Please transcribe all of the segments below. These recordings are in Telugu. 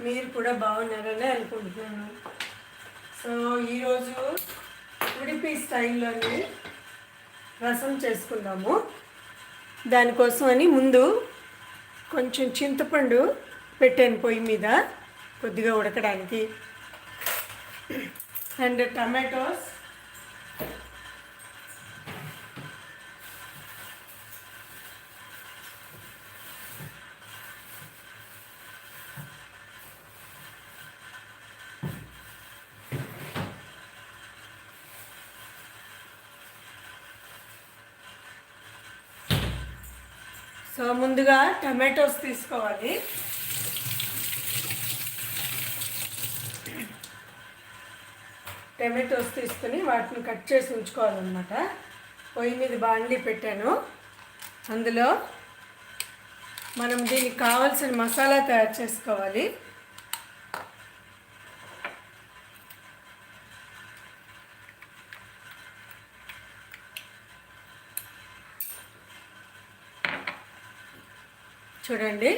మీరు కూడా బాగున్నారని అనుకుంటున్నాను. సో ఈరోజు ఉడిపి స్టైల్లోని రసం చేసుకుందాము. దానికోసం అని ముందు కొంచెం చింతపండు పెట్టాను పొయ్యి మీద కొద్దిగా ఉడకడానికి. And tomatoes. ముందుగా టమాటోస్ తీసుకోవాలి. టమాటోస్ తీసుకుని వాటిని కట్ చేసి ఉంచుకోవాలన్నమాట. పొయ్యి మీద బాండీ పెట్టాను. అందులో మనం దీనికి కావాల్సిన మసాలా తయారు చేసుకోవాలి. చూడండి.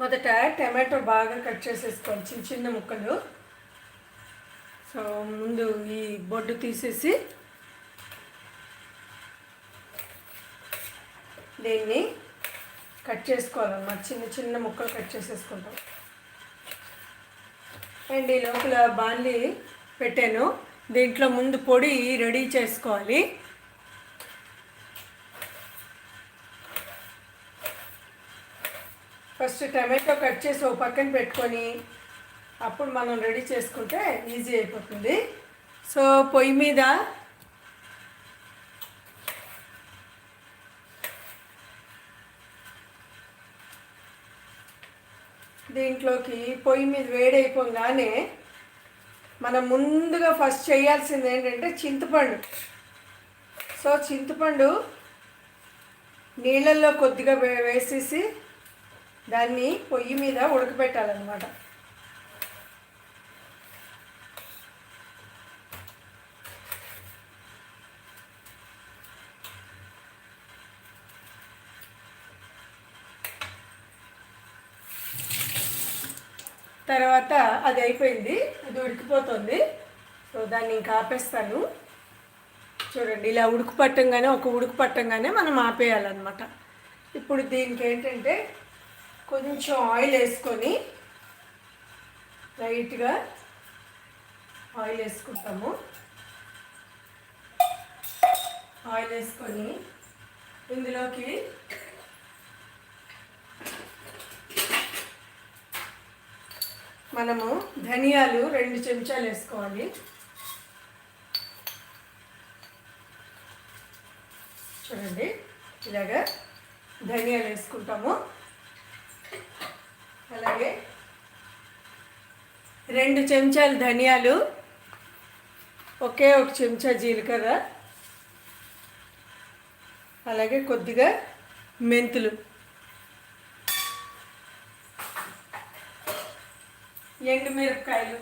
మొదట టమాటో బాగా కట్ చేసేసుకోవాలి చిన్న చిన్న ముక్కలు. సో ముందు ఈ బొడ్డు తీసేసి దీన్ని కట్ చేసుకోవాలన్నమాట. చిన్న చిన్న ముక్కలు కట్ చేసేసుకుంటాం. అండ్ ఈ లోపల బాన్లీ పెట్టాను. దీంట్లో ముందు పొడి రెడీ చేసుకోవాలి. ఫస్ట్ టమాటో కట్ చేసి ఒక పక్కన పెట్టుకొని అప్పుడు మనం రెడీ చేసుకుంటే ఈజీ అయిపోతుంది. సో పొయ్యి మీద దీంట్లోకి పొయ్యి మీద వేడైపోగానే మనం ముందుగా ఫస్ట్ చేయాల్సింది ఏంటంటే చింతపండు. సో చింతపండు నీళ్ళల్లో కొద్దిగా వేసేసి దాన్ని పొయ్యి మీద ఉడకబెట్టాలన్నమాట తర్వాత అది అయిపోయింది అది ఉడికిపోతుంది. సో దాన్ని ఇంకా ఆపేస్తాను. చూడండి ఇలా ఉడుకు పట్టంగానే ఒక ఉడుకు పట్టంగానే మనం ఆపేయాలన్నమాట. ఇప్పుడు దీనికి ఏంటంటే కొంచెం ఆయిల్ వేసుకొని లైట్గా ఆయిల్ వేసుకుంటాము. ఆయిల్ వేసుకొని ఇందులోకి మనము ధనియాలు రెండు చెంచాలు వేసుకోవాలి. చూడండి ఇలాగా ధనియాలు వేసుకుంటాము. అలాగే రెండు చెంచాలు ధనియాలు ఒకే ఒక చెంచా జీలకర్ర అలాగే కొద్దిగా మెంతులు. ఎండుమిరపకాయలు.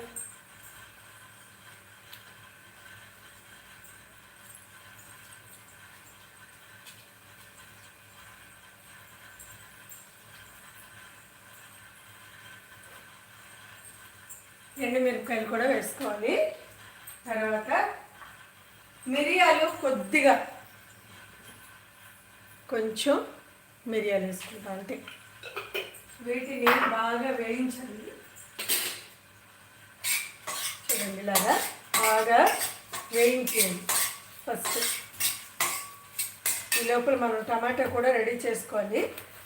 ఎండుమిరపకాయలు కూడా వేసుకోవాలి. తర్వాత మిరియాలు కొద్దిగా కొంచెం మిరియాలు వేసుకుంటాం అంతే. వీటిని బాగా వేయించాలి. చూడండి ఇలాగా బాగా వేయించేయండి ఫస్ట్. ఈ లోపల మనం టమాటా కూడా రెడీ చేసుకోవాలి.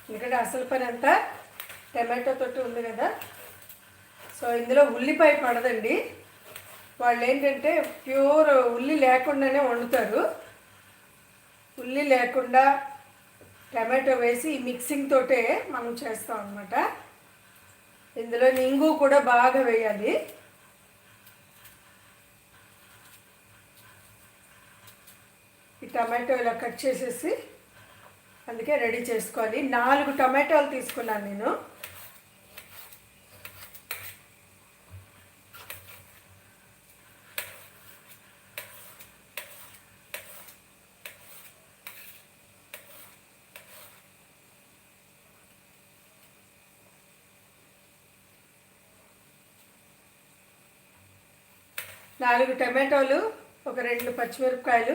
ఎందుకంటే అసలు పని అంతా టమాటో తోటి ఉంది కదా. సో ఇందులో ఉల్లిపాయ పడదండి. వాళ్ళు ఏంటంటే ప్యూర్ ఉల్లి లేకుండానే వండుతారు. ఉల్లి లేకుండా టమాటో వేసి ఈ మిక్సింగ్ తోటే మనం చేస్తాం అనమాట ఇందులో నింగు కూడా బాగా వేయాలి. ఈ టమాటో ఇలా కట్ చేసేసి అందుకే రెడీ చేసుకోవాలి. నాలుగు టమాటోలు తీసుకున్నాను నేను. నాలుగు టమాటోలు ఒక రెండు పచ్చిమిరపకాయలు.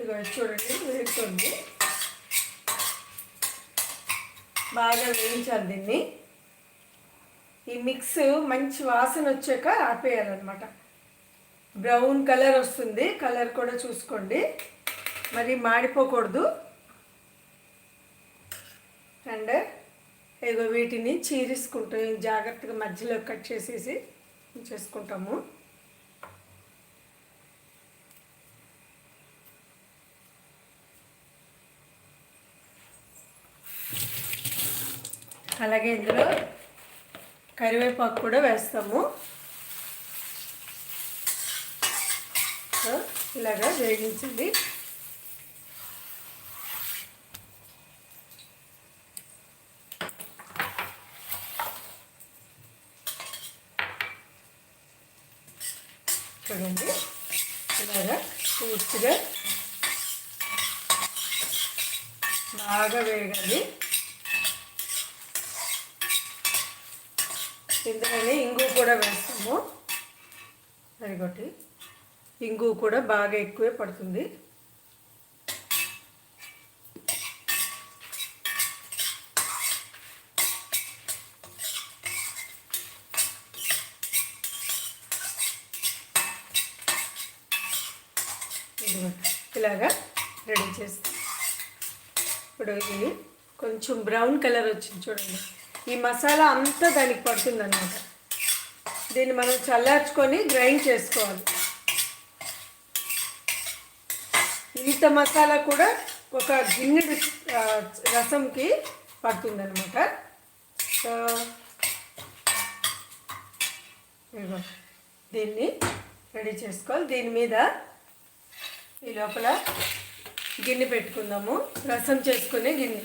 ఇదిగో చూడండి వేగుతుంది. బాగా వేయించాలి దీన్ని. ఈ మిక్స్ మంచి వాసన వచ్చాక ఆపేయాలన్నమాట. బ్రౌన్ కలర్ వస్తుంది కలర్ కూడా చూసుకోండి. మరి మాడిపోకూడదు. అండ్ ఏదో వీటిని చీరేసుకుంటాం జాగ్రత్తగా మధ్యలో కట్ చేసేసి చేసుకుంటాము అలాగే ఇందులో కరివేపాకు కూడా వేస్తాము. ఇలాగా వేగించింది చూడండి ఇలాగా పూర్తిగా బాగా వేగాలి ఇందులోనే ఇంగు కూడా వేస్తాము అదిగొట్టి ఇంగు కూడా బాగా ఎక్కువే పడుతుంది. ఇలాగా రెడీ చేస్తాం. ఇప్పుడు ఇది కొంచెం బ్రౌన్ కలర్ వచ్చింది చూడండి. ఈ మసాలా అంతా దానికి పడుతుంది అన్నమాట దీన్ని మనం చల్లార్చుకొని గ్రైండ్ చేసుకోవాలి. ఇంత మసాలా కూడా ఒక గిన్నెడు రసంకి పడుతుంది అనమాట సో దీన్ని రెడీ చేసుకోవాలి. దీని మీద ఈ లోపల గిన్నె పెట్టుకుందాము. రసం చేసుకునే గిన్నె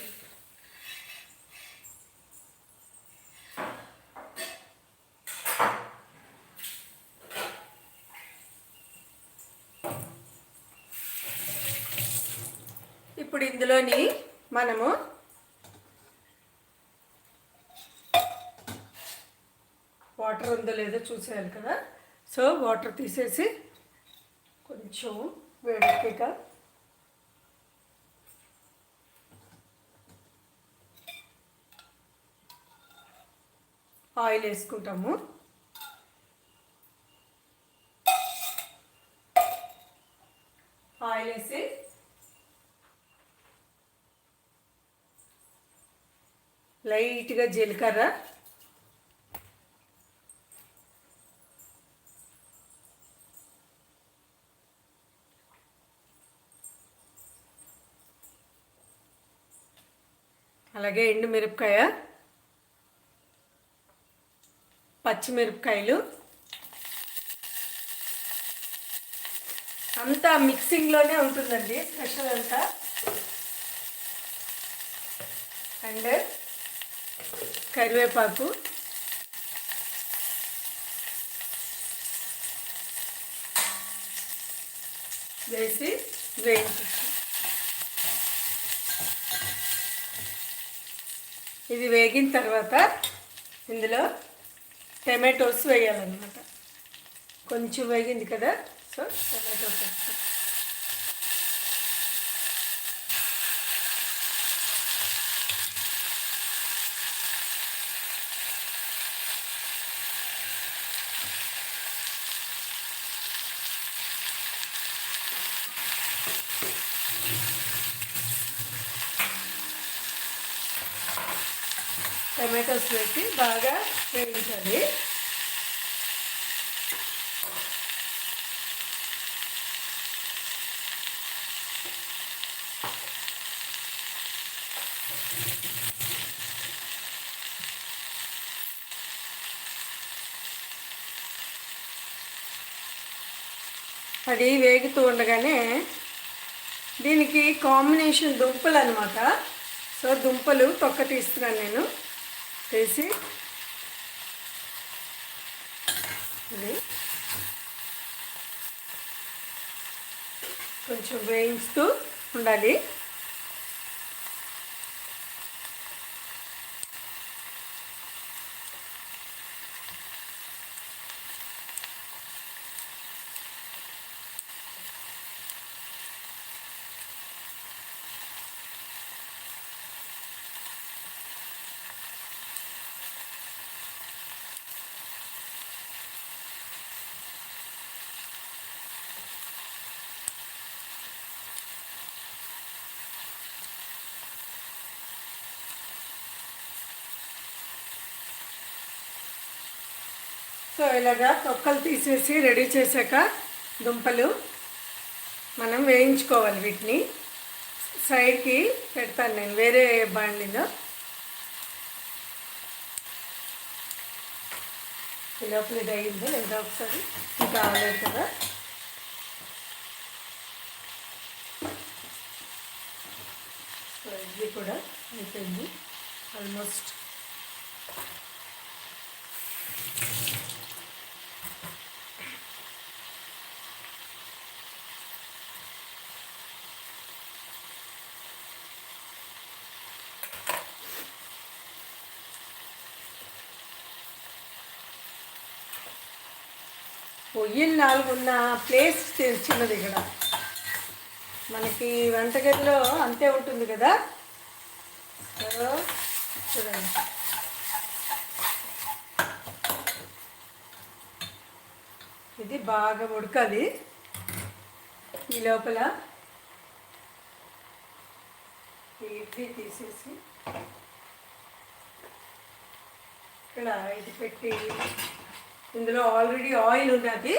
ఇప్పుడు ఇందులోని మనము వాటర్ ఉందో లేదో చూసేయాలి కదా. సో వాటర్ తీసేసి కొంచెం వేడెక్కాక ఆయిల్ వేసుకుంటాము. ఆయిల్ వేసి లైట్గా జీలకర్ర. అలాగే ఎండు మిరపకాయ పచ్చిమిరపకాయలు. అంతా మిక్సింగ్లోనే ఉంటుందండి స్పెషల్ అంతా. అండ్ కరివేపాకు. వేసి వేయించి ఇది వేగిన తర్వాత ఇందులో టమాటోస్ వేయాలన్నమాట. కొంచెం వేగింది కదా సో టమాటోస్ వేస్తాం వేసి బాగా వేయించాలి. అది వేగుతూ ఉండగానే దీనికి కాంబినేషన్ దుంపలు అనమాట సో దుంపలు తొక్క తీస్తున్నాను నేను. వేసి ఇది కొంచెం వేయిస్తూ ఉండాలి. సో ఇలాగా తొక్కలు తీసేసి రెడీ చేశాక దుంపలు మనం వేయించుకోవాలి వీటిని. సైడ్కి పెడతాను నేను వేరే బాండిలో. ఈ లోపల ఇది అయిందో లేదా ఒకసారి ఇంకా కదా. ఇది కూడా అయిపోయింది. ఆల్మోస్ట్ రొయ్యలు నాలుగు ఉన్న ప్లేస్ చి- చిన్నది ఇక్కడ. మనకి వంటగదిలో అంతే ఉంటుంది కదా? సో చూడండి. ఇది బాగా ఉడకాలి. ఈ లోపల ఇడ్లీ తీసేసి ఇక్కడ ఇది పెట్టి ఇందులో ఆల్రెడీ ఆయిల్ ఉన్నది.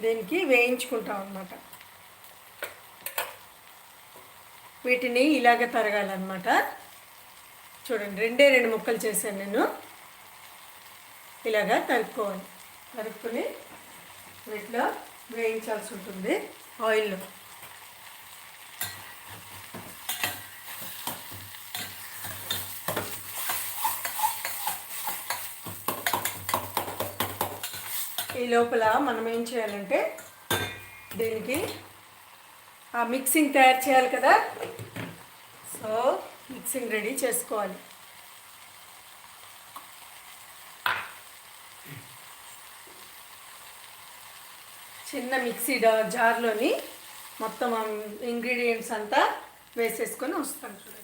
దీనికి వేయించుకుంటాం అన్నమాట. వీటిని ఇలాగ తరగాలన్నమాట. చూడండి రెండే రెండు ముక్కలు చేశాను నేను. ఇలాగా తరుక్కోవాలి. తరుక్కుని వీటిలో వేయించాల్సి ఉంటుంది. ఆయిల్లో ఈ లోపల మనం ఏం చేయాలంటే దీనికి ఆ మిక్సింగ్ తయారు చేయాలి కదా. సో మిక్సింగ్ రెడీ చేసుకోవాలి. చిన్న మిక్సీ జార్లోని మొత్తం ఇంగ్రీడియంట్స్ అంతా వేసేసుకొని వస్తాను చూడండి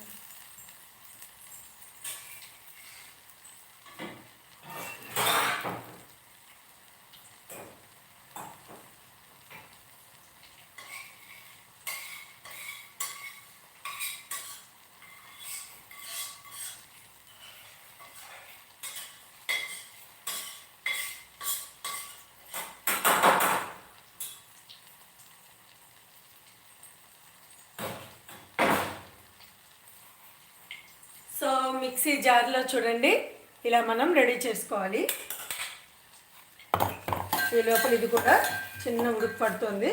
సో మిక్సీ జార్లో చూడండి. ఇలా మనం రెడీ చేసుకోవాలి. ఈ లోపల ఇది కూడా చిన్న ఉడుకు పడుతుంది.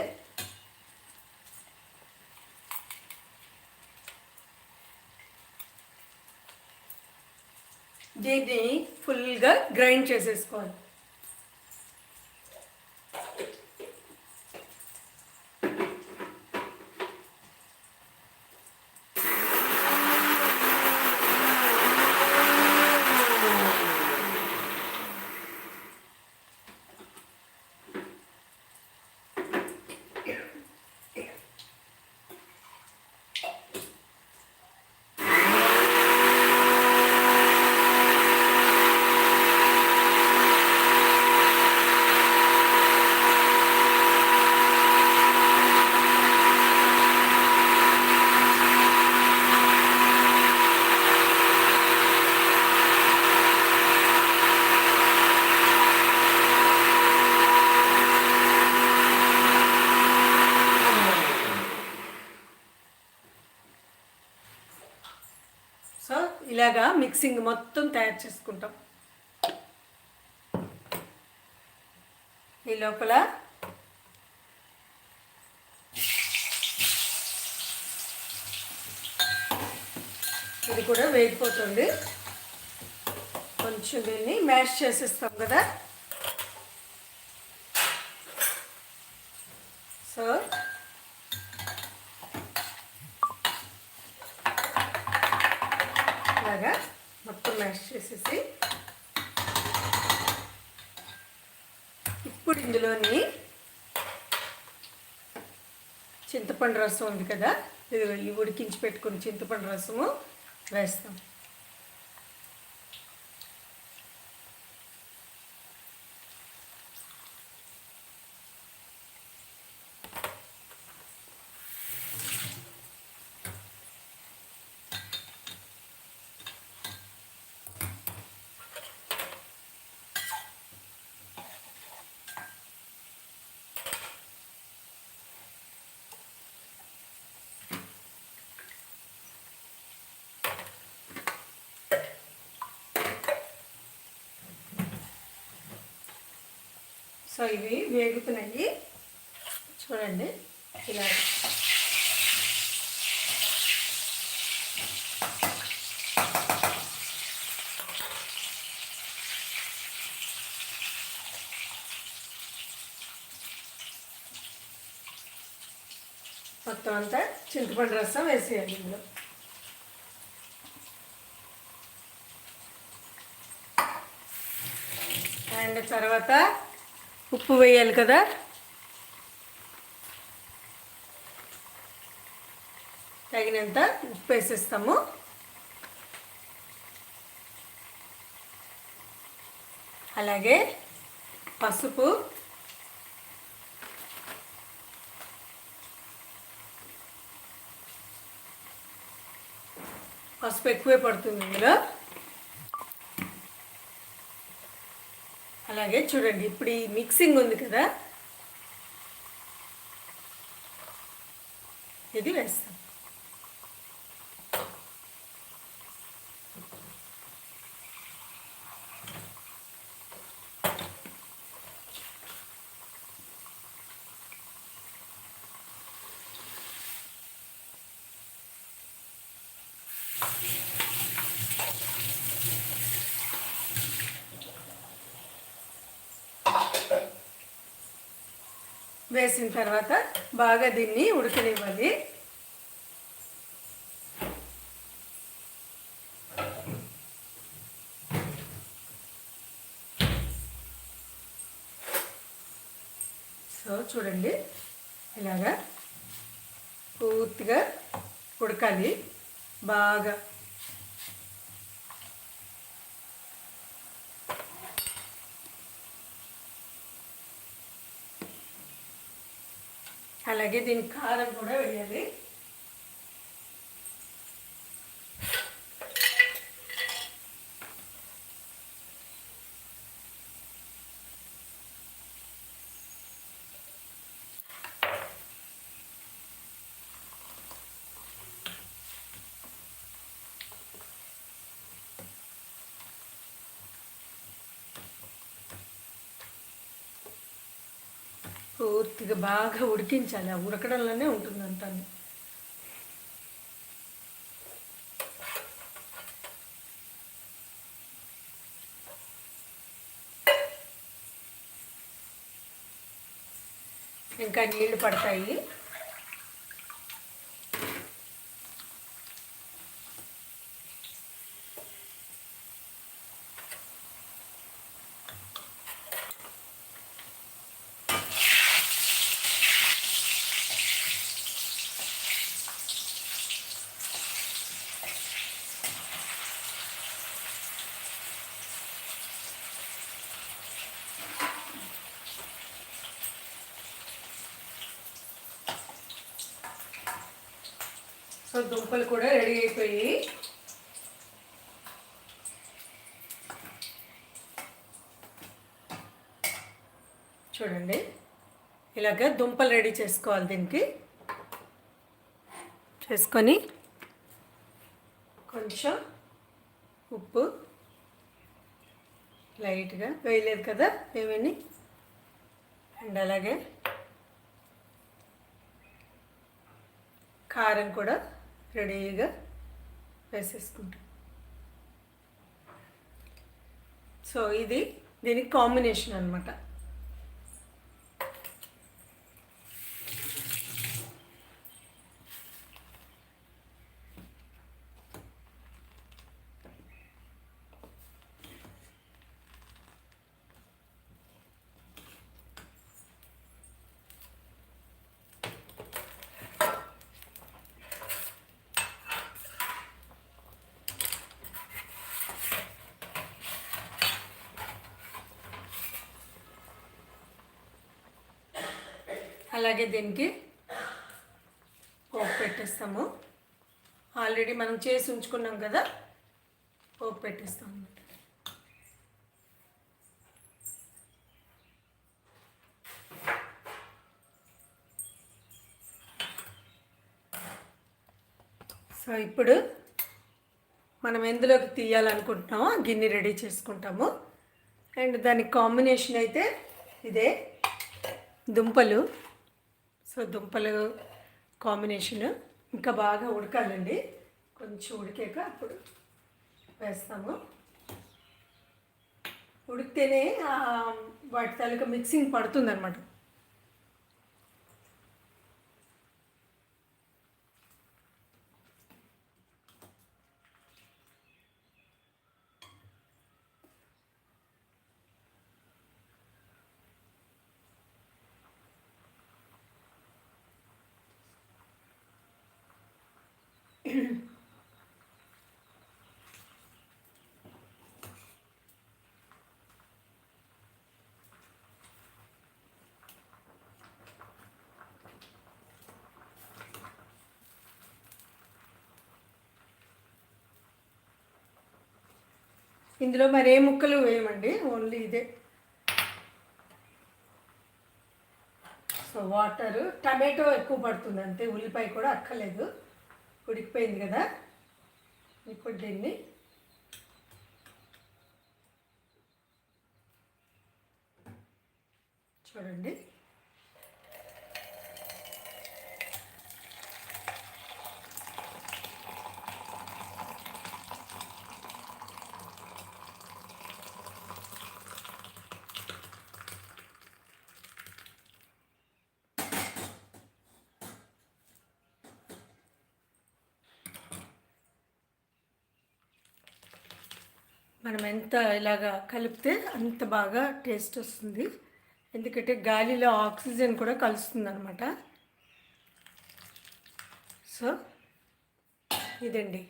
దీన్ని ఫుల్గా గ్రైండ్ చేసేసుకోవాలి సో ఇలాగా మిక్సింగ్ మొత్తం తయారు చేసుకుంటాం. ఈ లోపల ఇది కూడా వేగిపోతుంది. కొంచెం దీన్ని మ్యాష్ చేసేస్తాం కదా. సో ఇలాగా మొత్తం చేసేసి ఇప్పుడు ఇందులోని చింతపండు రసం ఉంది కదా ఇది ఉడికించి పెట్టుకుని చింతపండు రసము వేస్తాం. సో ఇవి వేగుతున్నాయి. చూడండి. ఇలా. మొత్తం అంతా చింతపండు రసం వేసేయాలి ఇందులో. అండ్ తర్వాత ఉప్పు వేయాలి కదా? తగినంత ఉప్పు వేసేస్తాము. అలాగే పసుపు. పసుపు ఎక్కువే పడుతుంది ఇందులో. అలాగే చూడండి ఇప్పుడు ఈ మిక్సింగ్ ఉంది కదా. ఇది వేస్తాం. వేసిన తర్వాత బాగా దీన్ని ఉడకనివ్వాలి. సో చూడండి ఇలాగా పూర్తిగా ఉడకాలి. బాగా అలాగే దీని కారం కూడా వేయాలి పూర్తిగా బాగా ఉడికించాలి. ఆ ఉడకడంలోనే ఉంటుంది ఇంకా నీళ్ళు పడతాయి. సో దుంపలు కూడా రెడీ అయిపోయి. చూడండి. ఇలాగ దుంపలు రెడీ చేసుకోవాలి దీనికి. చేసుకొని కొంచెం ఉప్పు. లైట్గా వేయలేదు కదా ఏమని? అండ్ అలాగే కారం కూడా రెడీగా వేసేసుకుంటాం. సో ఇది దీనికి కాంబినేషన్ అనమాట అలాగే దీనికి పోపు పెట్టేస్తాము. ఆల్రెడీ మనం చేసి ఉంచుకున్నాం కదా పోపు పెట్టేస్తాము సో ఇప్పుడు మనం ఎందులోకి తీయాలనుకుంటున్నామో ఆ గిన్నె రెడీ చేసుకుంటాము. అండ్ దాని కాంబినేషన్ అయితే ఇదే దుంపలు. సో దుంపలు కాంబినేషన్ ఇంకా బాగా ఉడకాలండి. కొంచెం ఉడికాక అప్పుడు వేస్తాము. ఉడికితేనే వాటి తాలూకా మిక్సింగ్ పడుతుంది ఇందులో మరి ముక్కలు వేయమండి ఓన్లీ ఇదే. సో వాటర్ టమాటో ఎక్కువ పడుతుంది అంతే ఉల్లిపాయ కూడా అక్కర్లేదు. ఉడికిపోయింది కదా. ఇప్పుడు దీన్ని చూడండి. మనం ఎంత ఇలాగా కలిపితే అంత బాగా టేస్ట్ వస్తుంది. ఎందుకంటే గాలిలో ఆక్సిజన్ కూడా కలుస్తుంది అనమాట సో ఇదండి.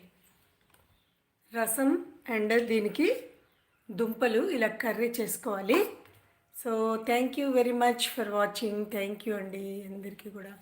రసం అండ్ దీనికి దుంపలు ఇలా కర్రీ చేసుకోవాలి. So thank you very much for watching. Thank you అండి అందరికీ కూడా.